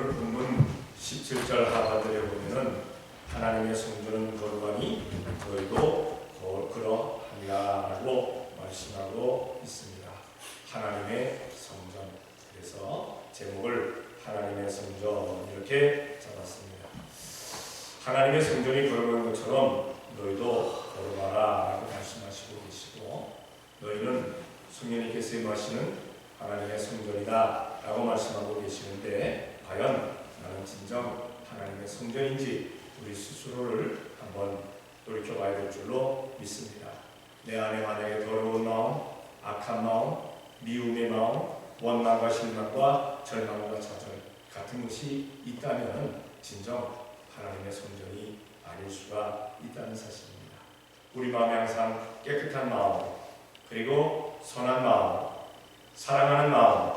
오늘 본문 17절 하반절에 보면은 하나님의 성전은 거룩하니 너희도 거- 그러하리라고 말씀하고 있습니다. 하나님의 성전. 그래서 제목을 하나님의 성전 이렇게 잡았습니다. 하나님의 성전이 거룩한 것처럼 너희도 거룩하라라고 말씀하시고 계시고 너희는 성령님께서 임하시는 하나님의 성전이다 라고 말씀하고 계시는데 과연 나는 진정 하나님의 성전인지 우리 스스로를 한번 돌이켜봐야 될 줄로 믿습니다. 내 안에 만약에 더러운 마음, 악한 마음, 미움의 마음, 원망과 실망과 절망과 좌절 같은 것이 있다면 진정 하나님의 성전이 아닐 수가 있다는 사실입니다. 우리 마음에 항상 깨끗한 마음, 그리고 선한 마음, 사랑하는 마음,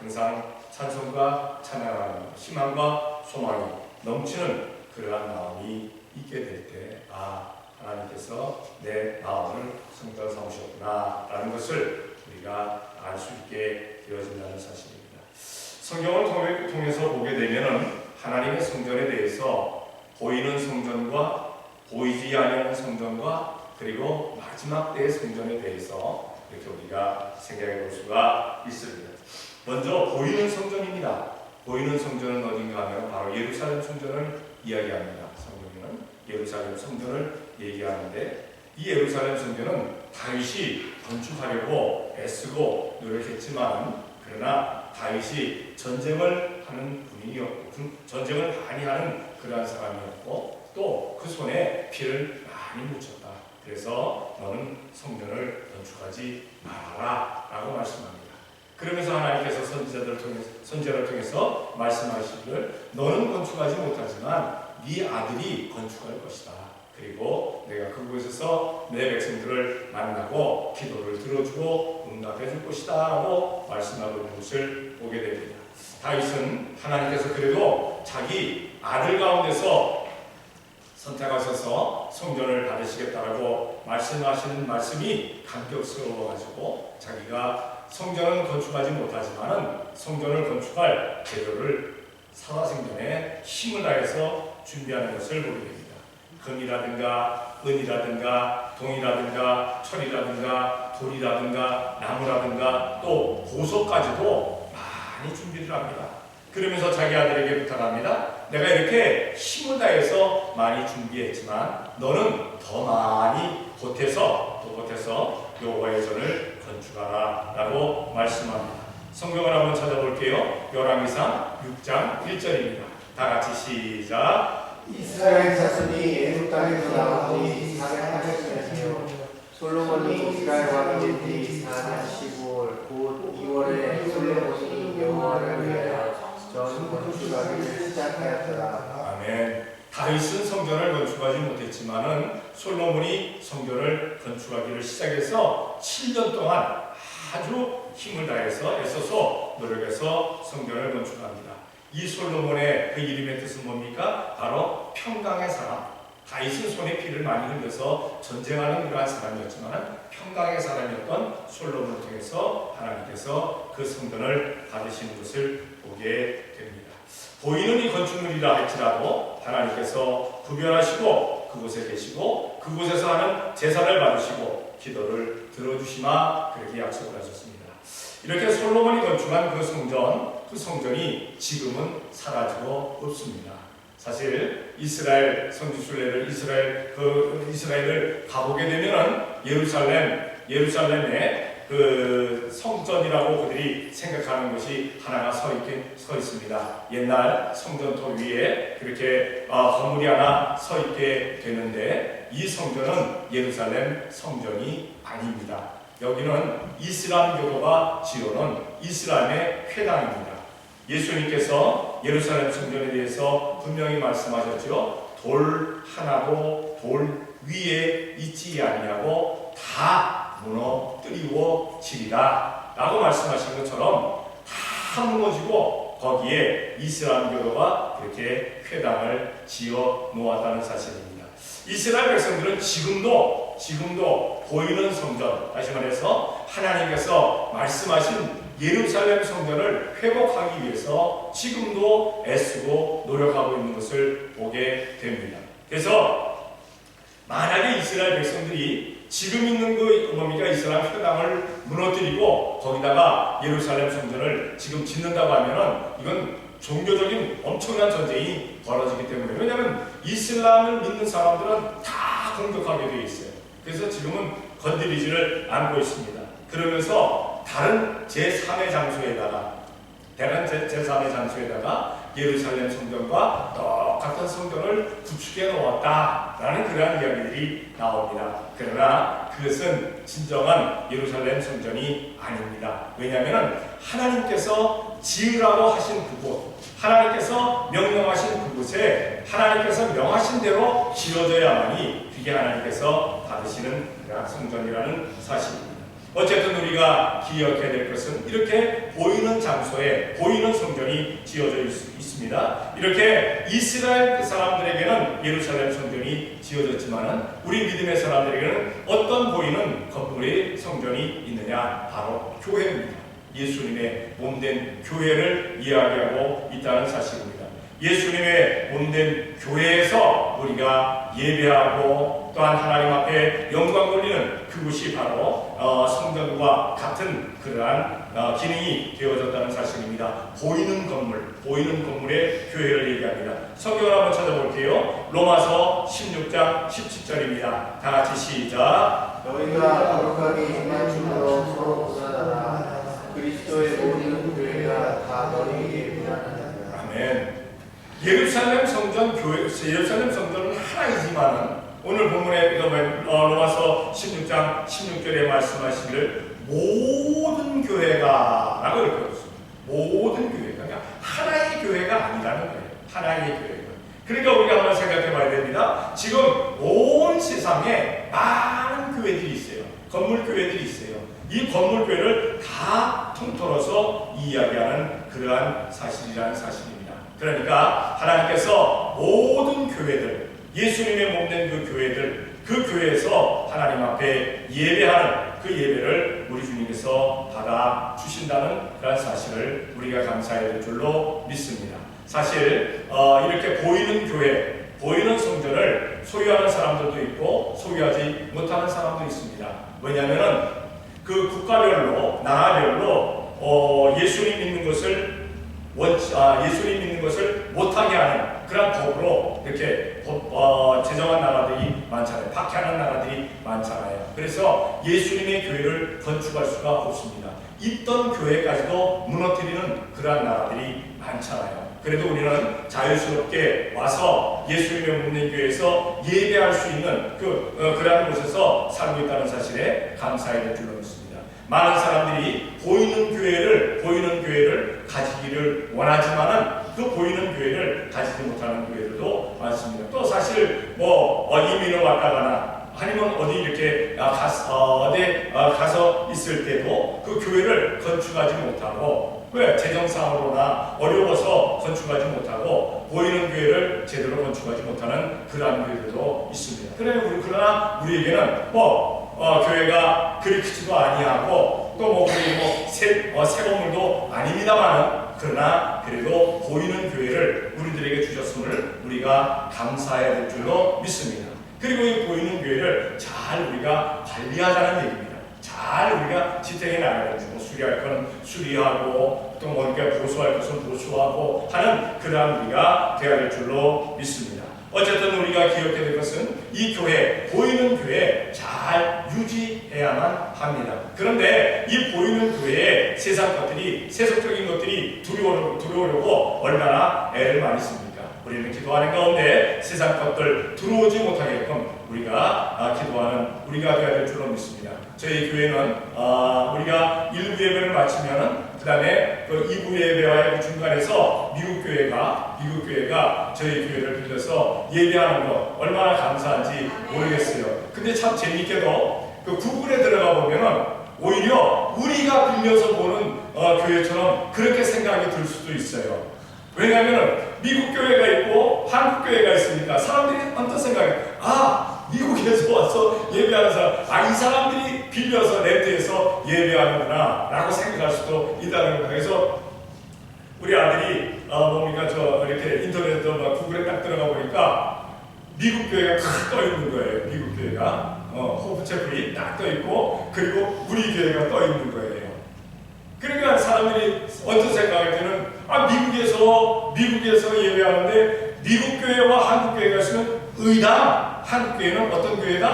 항상 찬송과 찬양하는 희망과 소망이 넘치는 그러한 마음이 있게 될 때, 아, 하나님께서 내 마음을 성전 삼으셨구나 라는 것을 우리가 알 수 있게 되어진다는 사실입니다. 성경을 통해- 통해서 보게 되면은 하나님의 성전에 대해서 보이는 성전과 보이지 않는 성전과 그리고 마지막 때의 성전에 대해서 이렇게 우리가 생각해 볼 수가 있습니다. 먼저 보이는 성전입니다. 보이는 성전은 어딘가 하면 바로 예루살렘 성전을 이야기합니다. 성경에는 예루살렘 성전을 얘기하는데 이 예루살렘 성전은 다윗이 건축하려고 애쓰고 노력했지만 그러나 다윗이 전쟁을 하는 분이었고 전쟁을 많이 하는 그러한 사람이었고 또 그 손에 피를 많이 묻혔다. 그래서 너는 성전을 건축하지 말아라 라고 말씀합니다. 그러면서 하나님께서 선지자들을 통해서, 선지자를 통해서 말씀하시기를 너는 건축하지 못하지만 네 아들이 건축할 것이다. 그리고 내가 그곳에서 내 백성들을 만나고 기도를 들어주고 응답해 줄 것이다 라고 말씀하고 있는 것을 보게 됩니다. 다윗은 하나님께서 그래도 자기 아들 가운데서 선택하셔서 성전을 받으시겠다라고 말씀하시는 말씀이 감격스러워가지고 자기가 성전은 건축하지 못하지만은 성전을 건축할 재료를 살아생전에 힘을 다해서 준비하는 것을 보게 됩니다. 금이라든가 은이라든가 동이라든가 철이라든가 돌이라든가 나무라든가 또 보석까지도 많이 준비를 합니다. 그러면서 자기 아들에게 부탁합니다. 내가 이렇게 힘을 다해서 많이 준비했지만 너는 더 많이 보태서 또 보태서 여호와의 전을 건축하라 라고 말씀합니다. 성경을 한번 찾아볼게요. 열왕기상 6장 1절입니다. 다 같이 시작. 이스라엘 자손이 애굽 땅에서 나오니 사냥하였으며 솔로몬이 이스라엘 왕이 된지 4년 15월 곧 2월에 솔로몬이 여호와를 위하여 전 건축하기를 시작하였더라. 아멘. 다윗은 성전을 건축하지 못했지만은 솔로몬이 성전을 건축하기를 시작해서 7년 동안 아주 힘을 다해서 애써서 노력해서 성전을 건축합니다. 이 솔로몬의 그 이름의 뜻은 뭡니까? 바로 평강의 사람. 다윗은 손에 피를 많이 흘려서 전쟁하는 그러한 사람이었지만 평강의 사람이었던 솔로몬을 통해서 하나님께서 그 성전을 받으시는 것을 보게 됩니다. 보이는 이 건축물이라 할지라도 하나님께서 구별하시고 그곳에 계시고 그곳에서 하는 제사를 받으시고 기도를 들어주시마 그렇게 약속을 하셨습니다. 이렇게 솔로몬이 건축한 그 성전, 그 성전이 지금은 사라지고 없습니다. 사실 이스라엘 성지순례를 이스라엘 그 이스라엘을 가보게 되면은 예루살렘 예루살렘에 그 성전이라고 그들이 생각하는 것이 하나가 서 있긴 서 있습니다. 옛날 성전토 위에 그렇게 어, 건물이 하나 서 있게 되는데 이 성전은 예루살렘 성전이 아닙니다. 여기는 이슬람교도가 지어놓은 이슬람의 회당입니다. 예수님께서 예루살렘 성전에 대해서 분명히 말씀하셨죠. 돌 하나도 돌 위에 있지 아니하고 다 무너뜨리고 지리라 라고 말씀하신 것처럼 다 무너지고 거기에 이슬람교도가 그렇게 회당을 지어 놓았다는 사실입니다. 이스라엘 백성들은 지금도 지금도 보이는 성전 다시 말해서 하나님께서 말씀하신 예루살렘 성전을 회복하기 위해서 지금도 애쓰고 노력하고 있는 것을 보게 됩니다. 그래서 만약에 이스라엘 백성들이 지금 있는 그 뭡니까 이스라엘 회당을 무너뜨리고 거기다가 예루살렘 성전을 지금 짓는다고 하면은 이건 종교적인 엄청난 전쟁이 벌어지기 때문에 왜냐하면 이슬람을 믿는 사람들은 다 공격하게 되어 있어요. 그래서 지금은 건드리지를 않고 있습니다. 그러면서 다른 제3의 장소에다가 다른 제3의 장소에다가 예루살렘 성전과 똑같은 성전을 구축해 놓았다라는 그러한 이야기들이 나옵니다. 그러나 그것은 진정한 예루살렘 성전이 아닙니다. 왜냐하면 하나님께서 지으라고 하신 그곳, 하나님께서 명령하신 그곳에 하나님께서 명하신 대로 지어져야만이 그게 하나님께서 받으시는 그러한 성전이라는 사실입니다. 어쨌든 우리가 기억해야 될 것은 이렇게 보이는 장소에 보이는 성전이 지어져 있, 있습니다. 이렇게 이스라엘 그 사람들에게는 예루살렘 성전이 지어졌지만은 우리 믿음의 사람들에게는 어떤 보이는 건물의 성전이 있느냐 바로 교회입니다. 예수님의 몸된 교회를 이야기하고 있다는 사실입니다. 예수님의 몸된 교회에서 우리가 예배하고 또한 하나님 앞에 영광 돌리는 그곳이 바로 어, 성전과 같은 그러한 어, 기능이 되어졌다는 사실입니다. 보이는 건물, 보이는 건물의 교회를 얘기합니다. 성경을 한번 찾아볼게요. 로마서 16장 17절입니다. 다 같이 시작. 너희가 거룩하게 임한 줄로 교회 예루살렘 성전은 하나이지만은 오늘 본문에 어, 로마서 16장 16절에 말씀하시기를 모든 교회가 라고 이렇게 했습니다. 모든 교회가 그냥 하나의 교회가 아니라는 거예요. 하나의 교회가. 그러니까 우리가 한번 생각해 봐야 됩니다. 지금 온 세상에 많은 교회들이 있어요. 건물 교회들이 있어요. 이 건물 교회를 다 통틀어서 이야기하는 그러한 사실이라는 사실입니다. 그러니까 하나님께서 모든 교회들, 예수님의 몸된 그 교회들, 그 교회에서 하나님 앞에 예배하는 그 예배를 우리 주님께서 받아 주신다는 그런 사실을 우리가 감사해야 될 줄로 믿습니다. 사실 어, 이렇게 보이는 교회, 보이는 성전을 소유하는 사람들도 있고 소유하지 못하는 사람도 있습니다. 왜냐하면은 그 국가별로 나라별로 어, 예수님 믿는 것을 예수님 믿는 것을 못하게 하는 그런 법으로 이렇게 법, 어, 제정한 나라들이 많잖아요. 박해하는 나라들이 많잖아요. 그래서 예수님의 교회를 건축할 수가 없습니다. 있던 교회까지도 무너뜨리는 그러한 나라들이 많잖아요. 그래도 우리는 자유스럽게 와서 예수님의 묻는 교회에서 예배할 수 있는 그 어, 그러한 곳에서 살고 있다는 사실에 줄로 믿습니다. 많은 사람들이 보이는 교회를 보이는 교회를 가지기를 원하지만은 그 보이는 교회를 가지지 못하는 교회들도 많습니다. 또 사실 뭐 어, 이민을 왔다가나 아니면 어디 이렇게 아, 가, 어, 디 어, 가서 있을 때도 그 교회를 건축하지 못하고 왜 재정상으로나 어려워서 건축하지 못하고 보이는 교회를 제대로 건축하지 못하는 그러한 교회들도 있습니다. 그래 우리 그러나 우리에게는 뭐 어, 교회가 그리 크지도 아니하고 또뭐 우리 뭐새 어, 새 건물도 아닙니다만은 그러나 그래도 보이는 교회를 우리들에게 주셨음을 우리가 감사해야 될 줄로 믿습니다. 그리고 이 보이는 교회를 잘 우리가 관리하자는 얘기입니다. 잘 우리가 지탱해 나가야죠. 뭐 수리할 것은 수리하고 또 뭔가 보수할 것은 보수하고 하는 그러한 우리가 되어야 될 줄로 믿습니다. 어쨌든 우리가 기억해야 될 것은 이 교회, 보이는 교회 잘 유지해야만 합니다. 그런데 이 보이는 교회에 세상 것들이, 세속적인 것들이 들어오려고, 들어오려고 얼마나 애를 많이 씁니까? 우리는 기도하는 가운데 세상 것들 들어오지 못하게끔 우리가 아, 기도하는 우리가 되어야 될 줄로 믿습니다. 저희 교회는 아, 우리가 일부 예배를 마치면은 그 다음에 그 2부 예배와의 그 중간에서 미국 교회가 미국 교회가 저희 교회를 빌려서 예배하는 거 얼마나 감사한지 모르겠어요. 근데 참 재밌게도 그 구글에 들어가 보면은 오히려 우리가 빌려서 보는 어, 교회처럼 그렇게 생각이 들 수도 있어요. 왜냐하면 미국 교회가 있고 한국 교회가 있으니까 사람들이 어떤 생각이 아 미국 미국에서 와서 예배하는 사람, 아, 이 사람들이 빌려서 렌트해서 예배하는구나, 라고 생각할 수도 있다는 거예요. 그래서 우리 아들이, 어, 뭡니까, 저, 이렇게 인터넷에 막 구글에 딱 들어가 보니까 미국 교회가 탁떠 있는 거예요. 미국 교회가. 어, 호프 채플이 딱 떠 있고, 그리고 우리 교회가 떠 있는 거예요. 그러니까 사람들이 어떤 생각할 때는 아 미국에서 미국에서 예배 하는데 미국 교회와 한국 교회가 있으면 의당 한국 교회는 어떤 교회다?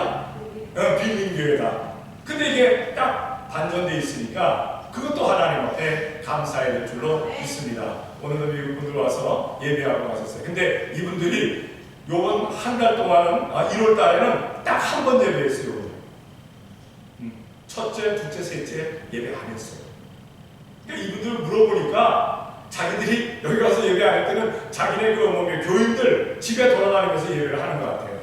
어, 빌린 교회다. 근데 이게 딱 반전돼 있으니까 그것도 하나님 앞에 감사해야 될 줄로 믿습니다. 오늘도 미국 분들 와서 예배하고 가셨어요. 근데 이분들이 요번 한 달 동안은 아, 1월 달에는 딱 한 번 예배했어요. 음, 첫째, 둘째, 셋째 예배 안 했어요. 그러니까 이분들 물어보니까 자기들이 여기 가서 예배 안할 때는 자기네 그 뭐, 교인들 집에 돌아다니면서 예배를 하는 것 같아요.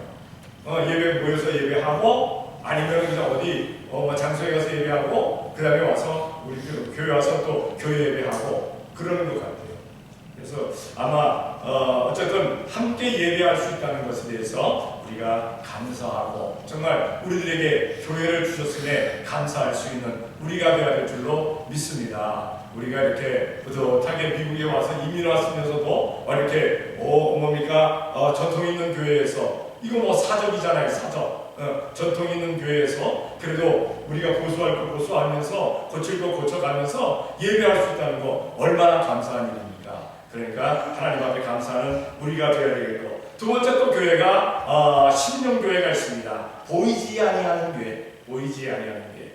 어, 예배 모여서 예배하고 아니면 그냥 어디 어, 뭐 장소에 가서 예배하고 그 다음에 와서 우리 그 교회 와서 또 교회 예배하고 그러는 것 같아요. 그래서 아마 어, 어쨌든 함께 예배할 수 있다는 것에 대해서 우리가 감사하고 정말 우리들에게 교회를 주셨음에 감사할 수 있는 우리가 되어야 될 줄로 믿습니다. 우리가 이렇게 뿌듯하게 미국에 와서 이민 왔으면서도 어, 이렇게 어, 뭡니까 어, 전통 있는 교회에서 이거 뭐 사적이잖아요 사적 어, 전통 있는 교회에서 그래도 우리가 고수할 거 고수하면서 고칠 거 고쳐가면서 예배할 수 있다는 거 얼마나 감사한 일입니까? 그러니까 하나님 앞에 감사하는 우리가 되어야 되겠고 두 번째 또 교회가 어, 신령교회가 있습니다. 보이지 아니하는 교회, 보이지 아니하는 교회.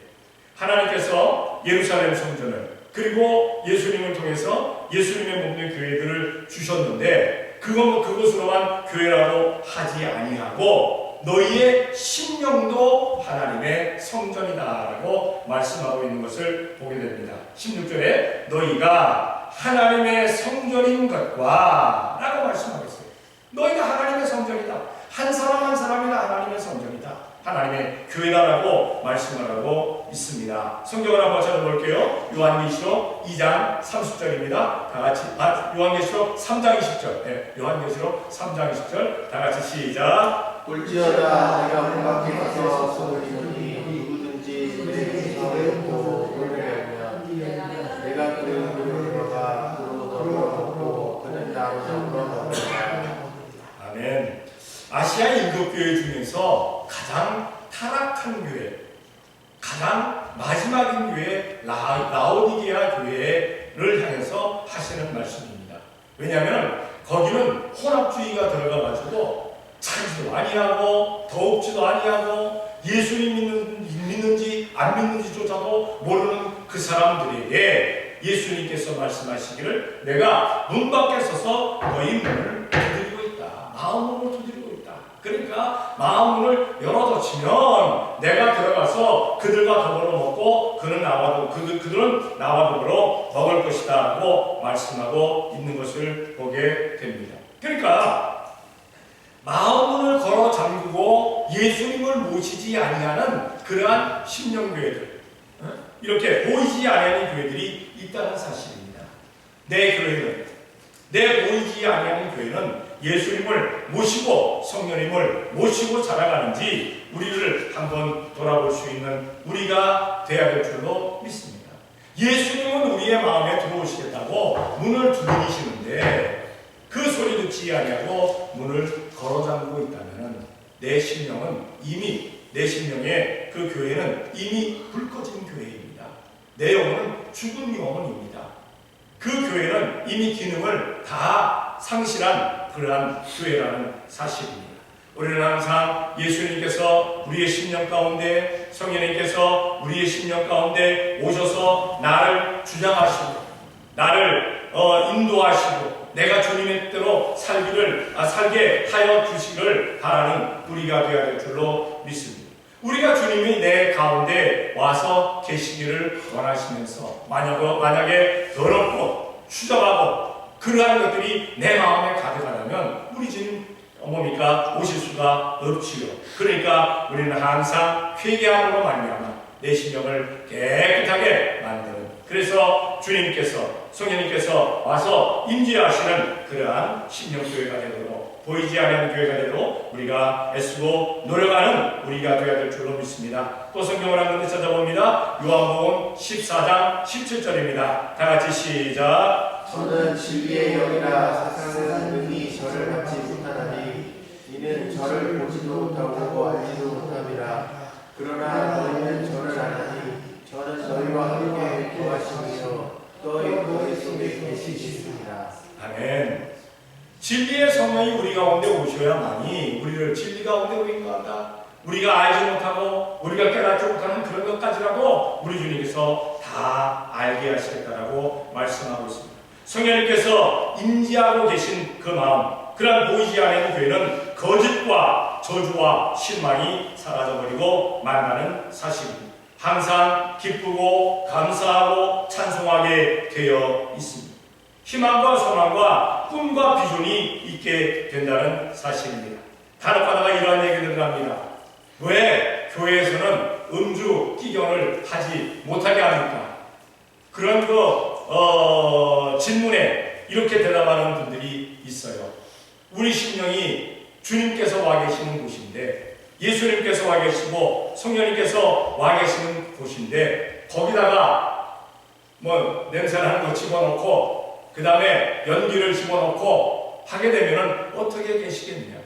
하나님께서 예루살렘 성전을 그리고 예수님을 통해서 예수님의 몸된 교회들을 주셨는데 그것 그것으로만 교회라고 하지 아니하고 너희의 심령도 하나님의 성전이다라고 말씀하고 있는 것을 보게 됩니다. 16절에 너희가 하나님의 성전인 것과 라고 말씀하고. 너희가 하나님의 성전이다. 한 사람 한 사람이 다 하나님의 성전이다. 하나님의 교회다라고 말씀을 하고 있습니다. 성경을 한번 찾아볼게요. 요한계시록 2장 30절입니다. 다 같이 아, 요한계시록 3장 20절. 네, 요한계시록 3장 20절. 다 같이 시작. 볼지어다 내가 문 가서 소리니 누구든지 내 손을 듣고 노래하면 내가 그를 부르러가 그로 넘어오고 그는 나로 넘어오 리라 아멘. 아시아 일곱 교회 중에서 가장 타락한 교회, 가장 마지막인 교회 라, 라오디게아 교회를 향해서 하시는 말씀입니다. 왜냐하면 거기는 혼합주의가 들어가가지고 차지도 아니하고 더욱지도 아니하고 예수님 믿는, 믿는지 안 믿는지조차도 모르는 그 사람들에게 예수님께서 말씀하시기를 내가 문 밖에 서서 너희 문을. 마음으로 두드리고 있다. 그러니까 마음을 열어젖히면 내가 들어가서 그들과 더불어 먹고 그는 나와 그들 그들은 나와 더불어 먹을 것이다 라고 말씀하고 있는 것을 보게 됩니다. 그러니까 마음문을 걸어 잠그고 예수님을 모시지 아니하는 그러한 심령교회들 어? 이렇게 보이지 아니하는 교회들이 있다는 사실입니다. 내 교회는 내 보이지 아니하는 교회는 예수님을 모시고 성령님을 모시고 자라가는지 우리를 한번 돌아볼 수 있는 우리가 되어야 될 줄로 믿습니다. 예수님은 우리의 마음에 들어오시겠다고 문을 두드리시는데 그 소리 듣지 아니하고 문을 걸어 잠그고 있다면 내 심령은 이미 내 심령의 그 교회는 이미 불 꺼진 교회입니다. 내 영혼은 죽은 영혼입니다. 그 교회는 이미 기능을 다 상실한 그러한 교회라는 사실입니다. 우리는 항상 예수님께서 우리의 심령 가운데 성령님께서 우리의 심령 가운데 오셔서 나를 주장하시고 나를 어, 인도하시고 내가 주님의 뜻대로 살기를 아, 살게 하여 주시기를 바라는 우리가 되어야 될 줄로 믿습니다. 우리가 주님이 내 가운데 와서 계시기를 원하시면서 만약 만약에 더럽고 추잡하고 그러한 것들이 내 마음에 가득하다 면 우리 주님 뭡니까 오실 수가 없지요. 그러니까 우리는 항상 회개함으로 말미암아 내 심령을 깨끗하게 만드는 그래서 주님께서 성령님께서 와서 임재하시는 그러한 신령교회가 되도록 보이지 않는 교회가 되도록 우리가 애쓰고 노력하는 우리가 되어야 될 줄로 믿습니다. 또 성경을 한 군데 찾아봅니다. 요한복음 14장 17절입니다. 다 같이 시작. 저는 진리의 영이라 세상은 능히 저를 받지 못하나니 이는 보지도 못하고 알지도 못함이라 그러나 너희는 저를 아나니 저는 너희와 함께 행동하시며 너희 머릿속에 계시겠습니다 아멘. 진리의 성령이 우리 가운데 오셔야만이 우리를 진리 가운데 인도한다. 우리가 알지 못하고 우리가 깨닫지 못하는 그런 것까지라도 우리 주님께서 다 알게 하시겠다라고 말씀하고 있습니다. 성령님께서 임재하고 계신 그 마음, 그러한 보이지 않는 교회는 거짓과 저주와 실망이 사라져버리고 만나는 사실입니다. 항상 기쁘고 감사하고 찬송하게 되어 있습니다. 희망과 소망과 꿈과 비전이 있게 된다는 사실입니다. 간혹가다가 이러한 얘기들을 합니다. 왜 교회에서는 음주 기경을 하지 못하게 합니까? 그런 그 어, 질문에 이렇게 대답하는 분들이 있어요. 우리 심령이 주님께서 와 계시는 곳인데 예수님께서 와 계시고 성령님께서 와 계시는 곳인데 거기다가 뭐 냄새나는 거 집어넣고 그 다음에 연기를 집어넣고 하게 되면은 어떻게 계시겠느냐?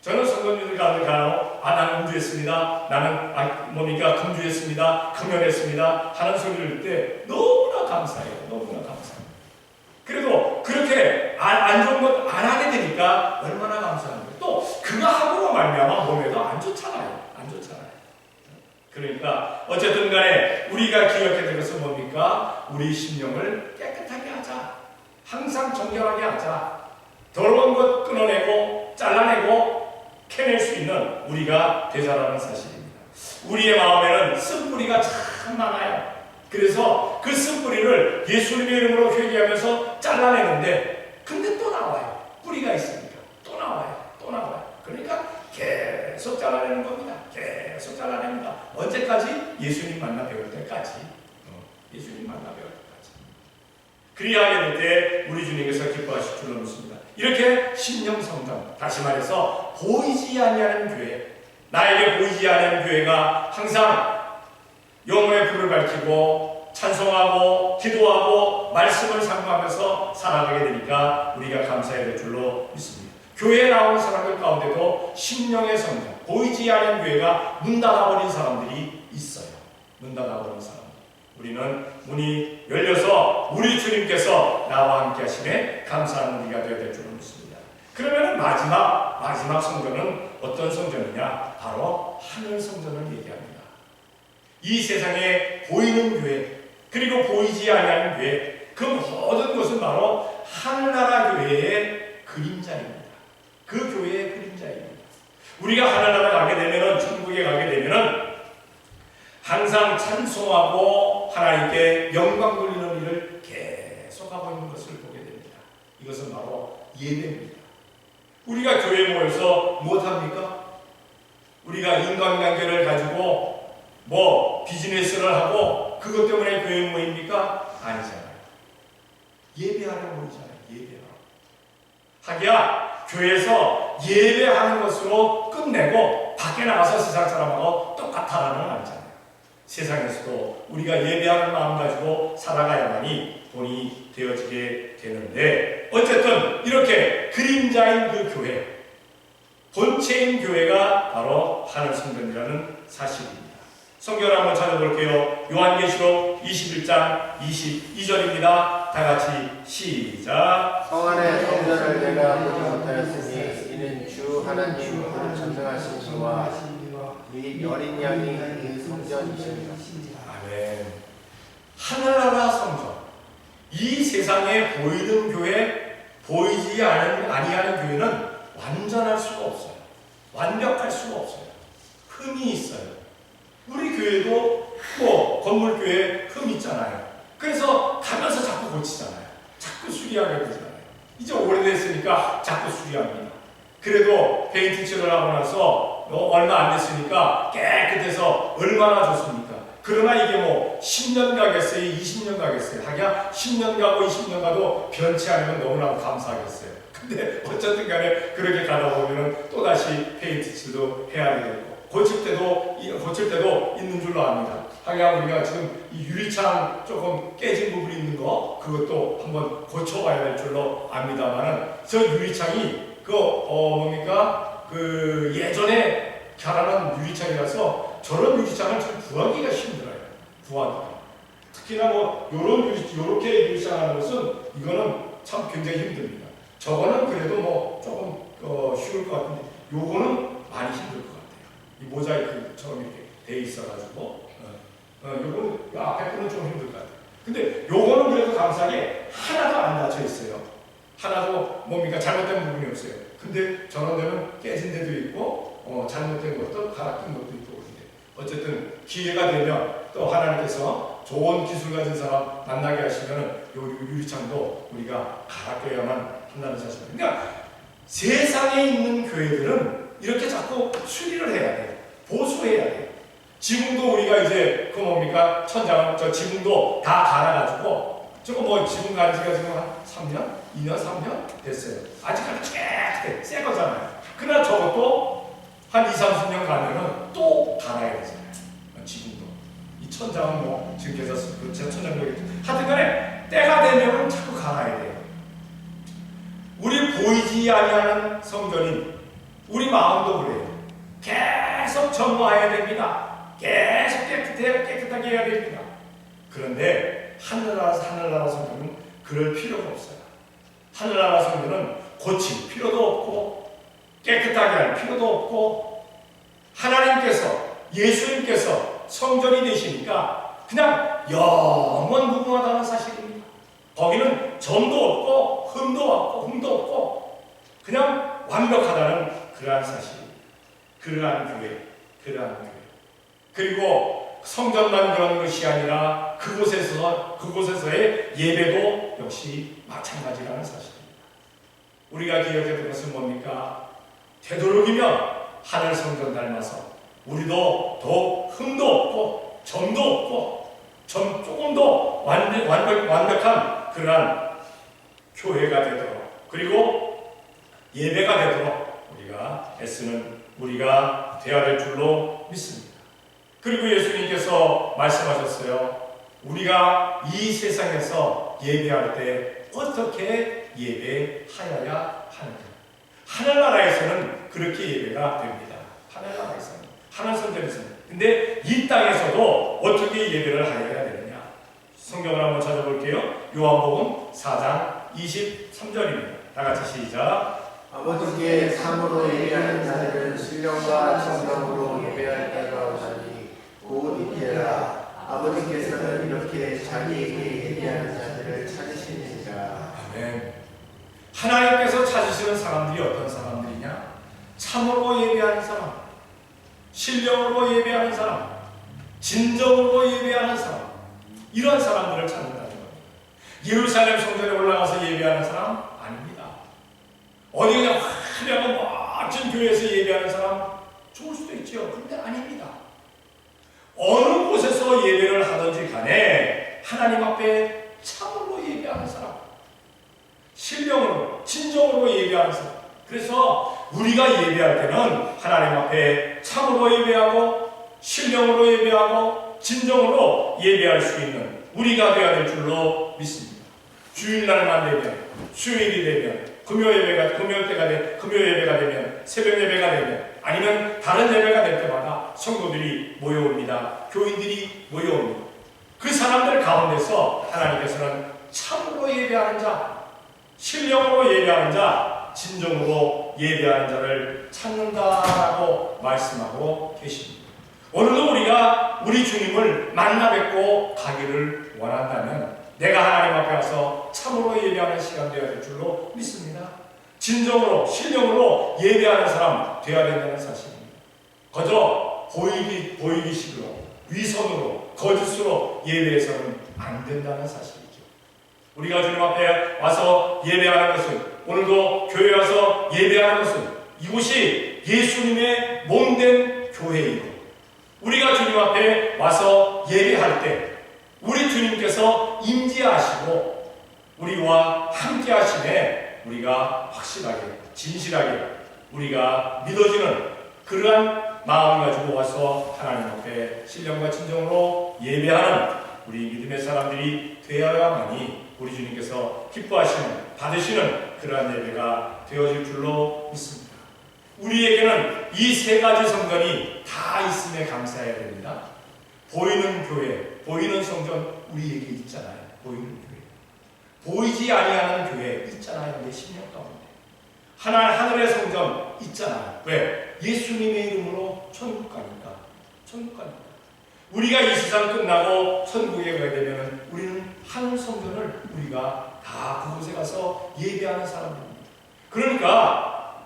저는 성도님들 가운데 가요. 아 나는 음주했습니다. 나는 아, 뭡니까 금주했습니다. 금연했습니다. 하는 소리를 들을 때 너무나 감사해요. 너무나 감사해요. 그래도 그렇게 안, 안 좋은 것 안 하게 되니까 얼마나 감사한가요? 또 그거 하고 말미암아 몸에도 안 좋잖아요. 안 좋잖아요. 그러니까 어쨌든 간에 우리가 기억해야 될 것은 뭡니까? 우리 심령을 깨끗하게 하자. 항상 정결하게 하자. 더러운 것 끊어내고 잘라내고 캐낼 수 있는 우리가 되자라는 사실입니다. 우리의 마음에는 쓴뿌리가 참 많아요. 그래서 그 쓴뿌리를 예수님의 이름으로 회개하면서 잘라내는데 근데 또 나와요. 뿌리가 있으니까 또 나와요. 또 나와요. 그러니까 계속 잘라내는 겁니다. 계속 잘라냅니다. 언제까지? 예수님 만나 배울 때까지. 어, 예수님 만나 배울 때까지. 그리하게 될때 우리 주님께서 기뻐하실 줄로 믿습니다. 이렇게 심령 성장, 다시 말해서 보이지 아니하는 교회, 나에게 보이지 아니하는 교회가 항상 영혼의 불을 밝히고 찬송하고 기도하고 말씀을 상고하면서 살아가게 되니까 우리가 감사해야 될 줄로 믿습니다. 교회에 나오는 사람들 가운데도 심령의 성장, 보이지 않는 교회가 문 닫아버린 사람들이 있어요. 문 닫아버린 사람. 우리는 문이 열려서 우리 주님께서 나와 함께 하심에 감사하는 우리가 되어야 될 줄로 믿습니다. 그러면 마지막, 마지막 성전은 어떤 성전이냐? 바로 하늘 성전을 얘기합니다. 이 세상에 보이는 교회, 그리고 보이지 아니하는 교회, 그 모든 것은 바로 하늘나라 교회의 그림자입니다. 그 교회의 그림자입니다. 우리가 하늘나라 가게 되면은, 천국에 가게 되면은, 항상 찬송하고 하나님께 영광 돌리는 일을 계속하고 있는 것을 보게 됩니다. 이것은 바로 예배입니다. 우리가 교회에 모여서 무엇합니까? 우리가 인간관계를 가지고 뭐 비즈니스를 하고 그것 때문에 교회 모입니까? 아니잖아요. 예배하러 모이잖아요. 예배하러. 하기야 교회에서 예배하는 것으로 끝내고 밖에 나가서 세상 사람하고 똑같아라는 건 아니잖아요. 세상에서도 우리가 예배하는 마음 가지고 살아가야만이 돈이 되어지게 되는데 어쨌든 이렇게 그림자인 그 교회 본체인 교회가 바로 하늘 성전이라는 사실입니다. 성경을 한번 찾아볼게요. 요한계시록 21장 22절입니다. 다 같이 시작. 성 안의 성전을 내가 보지 못하였으니 이는 주 하나님 그 전능하신 주와 이 어린 양이 그 성전이십니다 아멘. 하늘나라 성전. 이 세상에 보이는 교회, 보이지 않은, 아니하는 교회는 완전할 수가 없어요. 완벽할 수가 없어요. 흠이 있어요. 우리 교회도 뭐 건물교회 흠 있잖아요. 그래서 가면서 자꾸 고치잖아요. 자꾸 수리하게 되잖아요. 이제 오래됐으니까 자꾸 수리합니다. 그래도 페인트 칠을 하고 나서 어, 얼마 안 됐으니까 깨끗해서 얼마나 좋습니까? 그러나 이게 뭐 10년 가겠어요, 20년 가겠어요. 하기야 10년 가고 20년 가도 변치 않으면 너무나 감사하겠어요. 근데 어쨌든 간에 그렇게 가다 보면은 또다시 페인트 칠도 해야 되고 고칠 때도 이- 고칠 때도 있는 줄로 압니다. 하기야 우리가 지금 이 유리창 조금 깨진 부분이 있는 거 그것도 한번 고쳐봐야 될 줄로 압니다만은 저 유리창이 그 어 뭡니까 그 예전에 자라는 유리창이라서 저런 유리창을 좀 구하기가 힘들어요. 구하기가. 특히나 뭐 요런 유리 요렇게 유리창 하는 것은 이거는 참 굉장히 힘듭니다. 저거는 그래도 뭐 조금 어, 쉬울 것 같은데 요거는 많이 힘들 것 같아요. 이 모자이크처럼 이렇게 돼 있어가지고 어, 어, 요거는 요 앞에 거는 좀 힘들 것 같아요. 근데 요거는 그래도 감사하게 하나도 안 닫혀 있어요. 하나도 뭡니까 잘못된 부분이 없어요. 근데 저런 데는 깨진 데도 있고 어, 잘못된 것도 갈아낀 것도 있고 그런데 어쨌든 기회가 되면 또 하나님께서 좋은 기술 가진 사람 만나게 하시면 요 유리창도 우리가 갈아껴야만 한다는 사실입니다. 그러니까 세상에 있는 교회들은 이렇게 자꾸 수리를 해야 돼요. 보수해야 돼요. 지붕도 우리가 이제 그 뭡니까 천장 저 지붕도 다 갈아가지고 저거 뭐 지붕 가는 지가 지금 한 3년, 2년, 3년 됐어요. 아직까지 깨끗해, 새 거잖아요. 그러나 저것도 한 2, 30년 가면은 또 갈아야 되잖아요. 지붕도 이 천장은 뭐 지금 계속 그 천장도 하여튼 간에 때가 되면은 자꾸 갈아야 돼요. 우리 보이지 아니하는 성전인 우리 마음도 그래요. 계속 점화해야 됩니다. 계속 깨끗해 깨끗하게 해야 됩니다. 그런데 하늘나라 하늘나라 성전은 그럴 필요가 없어요. 하늘나라 성전은 고칠 필요도 없고 깨끗하게 할 필요도 없고 하나님께서 예수님께서 성전이 되시니까 그냥 영원 무궁하다는 사실입니다. 거기는 점도 없고 흠도 없고 흠도 없고 그냥 그러한 사실, 그러한 교회, 그러한 교회. 그리고 성전만 그런 것이 아니라 그곳에서 그곳에서의 예배도 역시 마찬가지라는 사실입니다. 우리가 기억해야 될 것은 뭡니까? 되도록이면 하늘 성전 닮아서 우리도 더 흠도 없고 점도 없고 점 조금 더 완벽, 완벽, 완벽한 그러한 교회가 되도록 그리고 예배가 되도록 우리가 애쓰는 우리가 되어야 될 줄로 믿습니다. 그리고 예수님께서 말씀하셨어요. 우리가 이 세상에서 예배할 때 어떻게 예배하여야 하는가? 하늘나라에서는 그렇게 예배가 됩니다. 하늘나라에서는 하늘 성전에서는. 근데 이 땅에서도 어떻게 예배를 하여야 되느냐? 성경을 한번 찾아볼게요. 요한복음 4장 23절입니다. 다 같이 시작. 아버지께 참으로 예배하는 자들은 신령과 정령으로 예배할 때가 오사니 곧 이때라 아버지께서는 이렇게 자기에게 예배하는 자들을 찾으시니라 아멘. 하나님께서 찾으시는 사람들이 어떤 사람들이냐? 참으로 예배하는 사람, 신령으로 예배하는 사람, 진정으로 예배하는 사람, 이런 사람들을 찾는다는 겁니다. 예루살렘 성전에 올라가서 예배하는 사람. 어디 그냥 화려하고 멋진 교회에서 예배하는 사람 좋을 수도 있죠. 그런데 아닙니다. 어느 곳에서 예배를 하든지 간에 하나님 앞에 참으로 예배하는 사람, 신령으로, 진정으로 예배하는 사람. 그래서 우리가 예배할 때는 하나님 앞에 참으로 예배하고, 신령으로 예배하고, 진정으로 예배할 수 있는 우리가 되어야 될 줄로 믿습니다. 주일날만 되면, 수요일이 되면, 금요 예배가, 금요 때가 되, 금요 예배가 되면, 새벽 예배가 되면, 아니면 다른 예배가 될 때마다 성도들이 모여옵니다. 교인들이 모여옵니다. 그 사람들 가운데서 하나님께서는 참으로 예배하는 자, 신령으로 예배하는 자, 진정으로 예배하는 자를 찾는다라고 말씀하고 계십니다. 오늘도 우리가 우리 주님을 만나 뵙고 가기를 원한다면 내가 하나님 앞에 와서 참으로 예배하는 시간 되어야 될 줄로 믿습니다. 진정으로, 신령으로 예배하는 사람 되어야 된다는 사실입니다. 거저 보이기, 보이기식으로, 위선으로, 거짓으로 예배해서는 안 된다는 사실이죠. 우리가 주님 앞에 와서 예배하는 것은 오늘도 교회 와서 예배하는 것은 이곳이 예수님의 몸된 교회이고 우리가 주님 앞에 와서 예배할 때 우리 주님께서 임재하시고 우리와 함께 하심에 우리가 확실하게 진실하게 우리가 믿어지는 그러한 마음을 가지고 와서 하나님 앞에 신령과 진정으로 예배하는 우리 믿음의 사람들이 되어야만이 우리 주님께서 기뻐하시는 받으시는 그러한 예배가 되어질 줄로 믿습니다. 우리에게는 이 세 가지 성전이 다 있음에 감사해야 됩니다. 보이는 교회, 보이는 성전 우리에게 있잖아요. 보이는 교회. 보이지 아니하는 교회 있잖아요. 내 심령 가운데. 하나 하늘의 성전 있잖아요. 왜? 예수님의 이름으로 천국 가니까. 천국 가니까. 우리가 이 세상 끝나고 천국에 가게 되면 우리는 하늘 성전을 우리가 다 그곳에 가서 예배하는 사람들입니다. 그러니까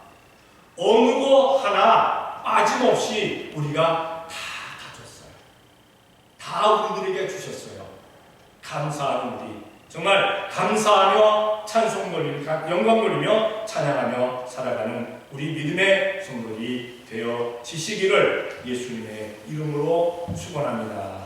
어느 거 하나 빠짐없이 우리가 다 가졌어요. 다 우리들에게 주셨어요. 감사하는 우리. 정말 감사하며 찬송 돌리며 영광 돌리며 찬양하며 살아가는 우리 믿음의 성도들이 되어 지시기를 예수님의 이름으로 축원합니다.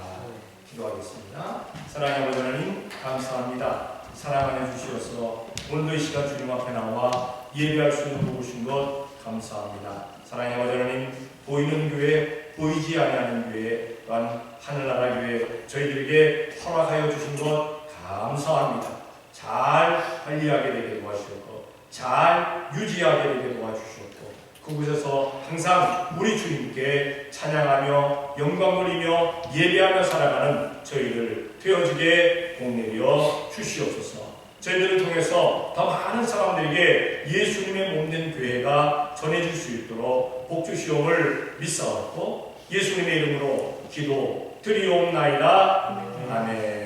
기도하겠습니다. 사랑의 아버지 하나님 감사합니다. 사랑 안해 주시어서 오늘도 이 시간 주님 앞에 나와 예배할 수 있는 도우신 것 감사합니다. 사랑의 아버지 하나님 보이는 교회 보이지 아니하는 교회 또한 하늘나라 교회 저희들에게 허락하여 주신 것 감사합니다. 잘 관리하게 되게 도와주셨고 잘 유지하게 되게 도와주셨고 그곳에서 항상 우리 주님께 찬양하며 영광 돌리며 예배하며 살아가는 저희들 되어지게 복내려 주시옵소서. 저희들을 통해서 더 많은 사람들에게 예수님의 몸된 교회가 전해질 수 있도록 복주시옵을 믿사옵고 예수님의 이름으로 기도 드리옵나이다. 아멘.